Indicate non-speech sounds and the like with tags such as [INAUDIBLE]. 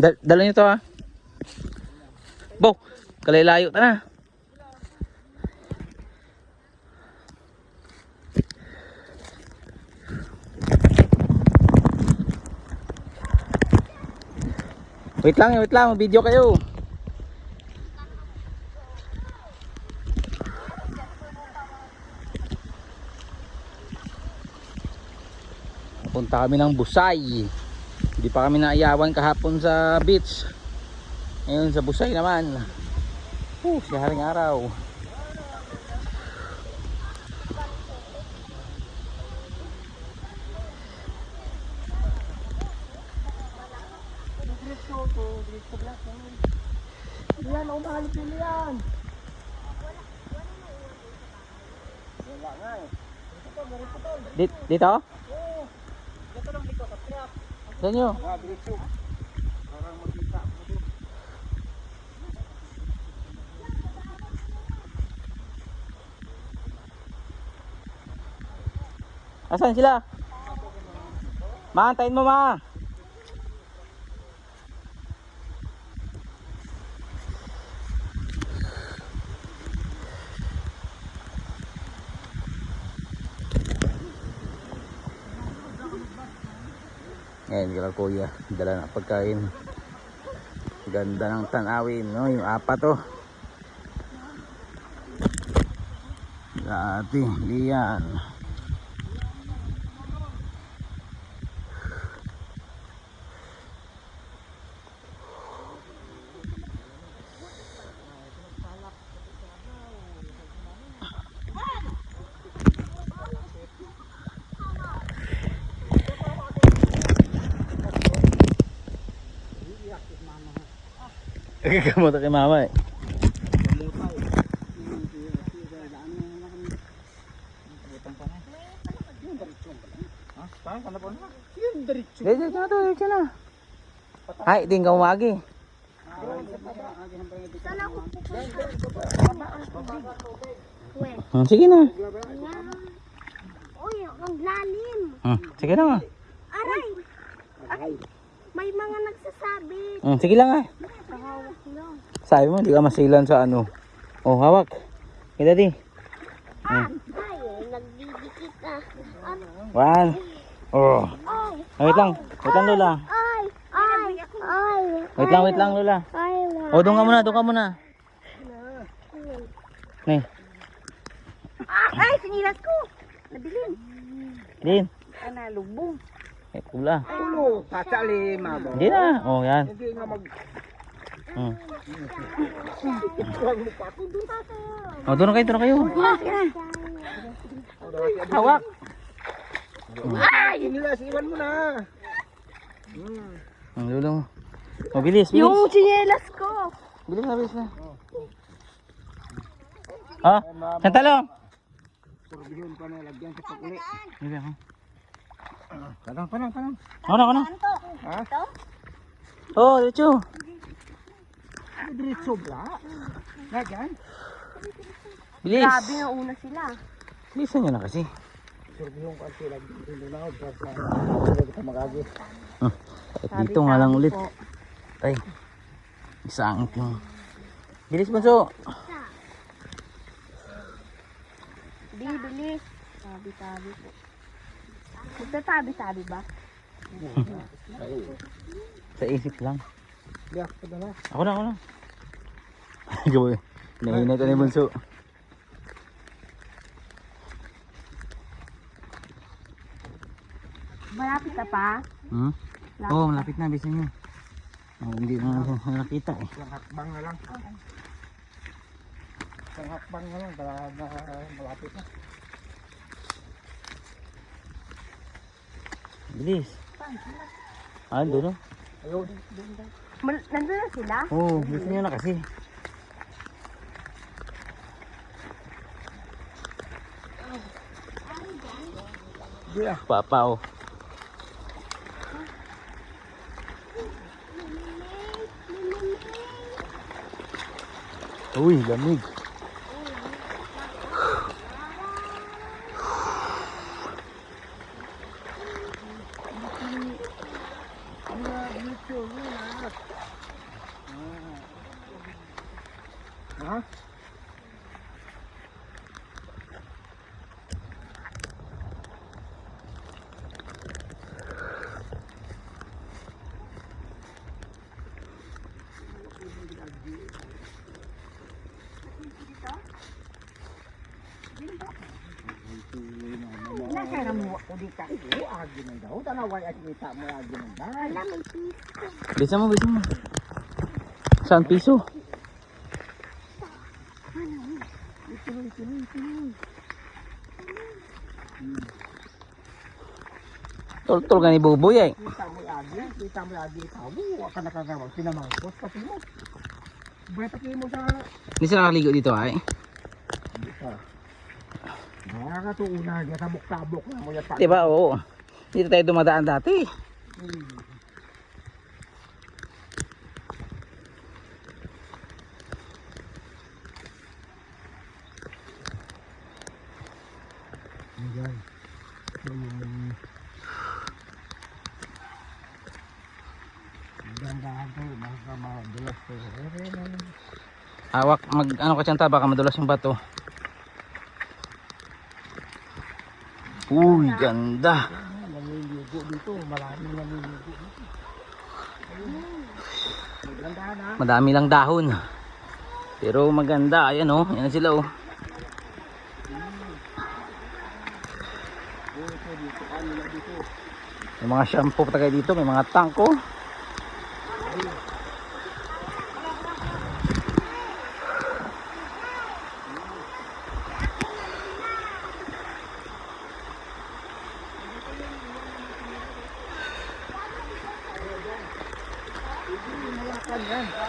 Dal dala nyo to ha. Bo, kalilayo ta na. Wait lang, wait lang, video kayo. Punta kami ng Busay. Hindi pa kami naayawan kahapon sa beach. Ngayon sa Busay naman. Uh, si haring araw. Yan, ako mahalip nila yan. Dito? Dito? Saan nyo? Asan sila? Ma, antayin mo ma. Ngayon kila kuya, dala na pagkain. Ganda ng tanawin, no? Yung apat to. Dati, liyan. Kamuta kay mama eh. Dito na to, dito na. Ay, di ka umagi. Hmm, sige na. Uy, ang lalim. Hmm, sige na nga. Aray! Ay, may mga nagsasabi. Hmm, sige lang ah. Sabi mo, di ka masilan sa ano. Oh, hawak. Kita di. Ah, ay, nagdidikit na. Ano? One. Oh. Ay, Ah, Wait lang. Wait lang, Lola. ay, ay, ay. Wait lang, wait lang, Lola. Ay, Oh, doon ka muna, doon ka muna. Nih, Ah, ay, sinilas ko. Nabilin. din. Ay, nalubong. Eh, pula. Ulo, pasali mamo. Hindi na. Oh, yan. Hindi nga mag Hmm. Oh, doon na kayo, doon na kayo. Hawak. Ay! Nila, iwan mo na. Ang dulo mo. Oh, bilis, bilis. Yung sinelas ko. Bilis na, bilis na. Oh, sa talong. Surbihon pa na, lagyan sa pag-uli. Bilis ako. Panang, panang, panang. Ako na. Ha? Oh, diretso. Diretso ba? Lagyan? Bilis. Grabe na una sila. Bilisan nyo na kasi. Surbihon ka sila. Hindi na ako. Hindi kita mag-agi. At dito nga lang ulit. Ay, isang yung... Bilis mo, so. Di, bilis. Tabi-tabi po. Magtatabi-tabi ba? Sa isip lang. Ako na, ako na. Gawin. Nahinay ko na yung bunso. Malapit ka pa? Hmm? Oo, oh, malapit na. Bisan nyo. Oh, hindi na na [LAUGHS] nakita eh. Isang hakbang na lang. Isang hakbang na lang. Para na malapit na. Bilis. Ah, doon oh. Ayun. Nandun na sila? Oo, oh, bisan nyo na kasi. Yeah. Papa oh. Uy, lamig. Ha? Nasa na mo ako dito. Oo, agi man daw. Tanaway at kita mo agi man daw. Wala, may piso. Bisa mo, bisa mo. Saan piso? Tol-tol ka ni Buboy eh. Kita mo agi, kita mo agi ikaw. Wa ka nakagawang sinamangkot pati mo. Bata mo sa Hindi sila nakaligo dito ay. Dito. Nakakatuuna, di tabok-tabok na mo yata. Diba, oo. Dito tayo dumadaan dati. Hmm. Ayan. Hmm. Gandahan to, makakamadulas to. Ayan, Hawak, mag ano ka tiyanta, baka madulas yung bato. Uy, ganda. Namiligo dito, maraming namiligo dito. Madami lang dahon. Pero maganda, ayan oh. Yan na sila oh. May mga shampoo pa dito, may mga tank oh. Malakan yan.